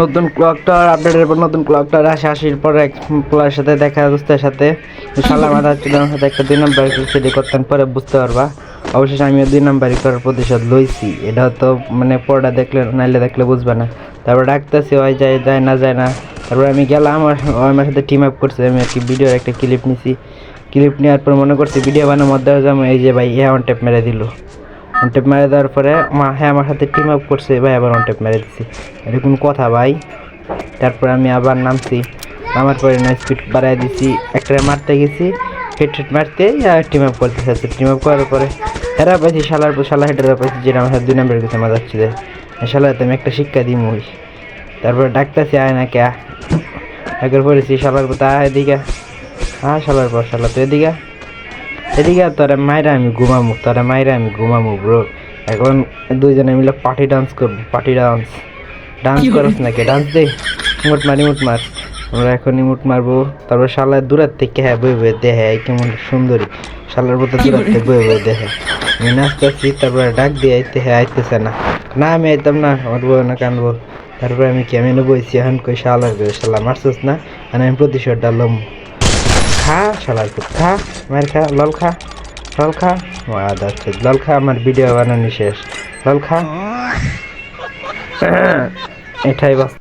নতুন ক্লকটার আপডেটের পর নতুন ক্লকটার আসে, আসার পরে এক পোলার সাথে দেখা দোস্তের সাথে। শালা মাথা আমার সাথে একটা দুই নাম্বার সেটি করতেন পরে বুঝতে পারবা। অবশেষে আমিও দুই নাম্বারই করার প্রতিশোধ লইছি। এটা তো মানে পরটা দেখলে, নাইলে দেখলে বুঝবে না। তারপর ডাকতেছি, ওই যায় যায় না যায় না। তারপর আমি গেলাম, আমার আমার সাথে টিম আপ করছে, আমি আর কি ভিডিওর একটা ক্লিপ নিছি। ক্লিপ নেওয়ার পর মনে করছি ভিডিও বানানোর মধ্যে এই যে ভাই, এ অন টেপ মেরে দিল। অন টেপ মেরে দেওয়ার পরে মা হ্যাঁ আমার সাথে টিম আপ করছে, ভাই, আবার অন টেপ মেরে দিছি। এরকম কথা, ভাই। তারপরে আমি আবার নামছি। নামার পরে না স্পিড বাড়াই দিছি। একটা মারতে গেছি হেড হেড মারতে টিম আপ করতে চাচ্ছি। টিম আপ করার পরে, হেরা পাইছি শালার পর শালা হেডেরা পাইছি, যেটা আমার দুই নম্বরের কাছে মজা হচ্ছে শালাতে আমি একটা শিক্ষা দিই মুই। তারপরে ডাকতেছি, আয় না কে? একবার পড়েছি শালার পর তা, এদিকে। হ্যাঁ শালার পর, শালা, তো এদিকে। এদিকে তোরা মাইরা আমি ঘুমামু তোরা মাইরা আমি ঘুমামু ব্রো এখন দুইজনে মিলে পার্টি ডান্স করব পার্টি ডান্স ডান্স করস নাকি? ডান্স দে। মুট মারি মুট মার। আমরা এখন মুট মারবো। তারপর শালার দূরের থেকে হ্যাঁ বই বই এই কেমন সুন্দরী। শালার মতো দূরের থেকে বই বই দেখে আমি নাচতেছি তারপরে ডাক দিয়ে আইতে হ্যাঁ আইতেছে না। না আমি আইতাম না আমার বউ না কানবো। তারপরে আমি কি আমি বইছি? এখন কই শালার বই শালা মারছিস না? আমি প্রতিশোধ ডাললাম খা শালার খা মার খা লল খা লল খা। ও আচ্ছা লল খা আমার ভিডিও বানানো শেষ। লল খা। এটাই বাস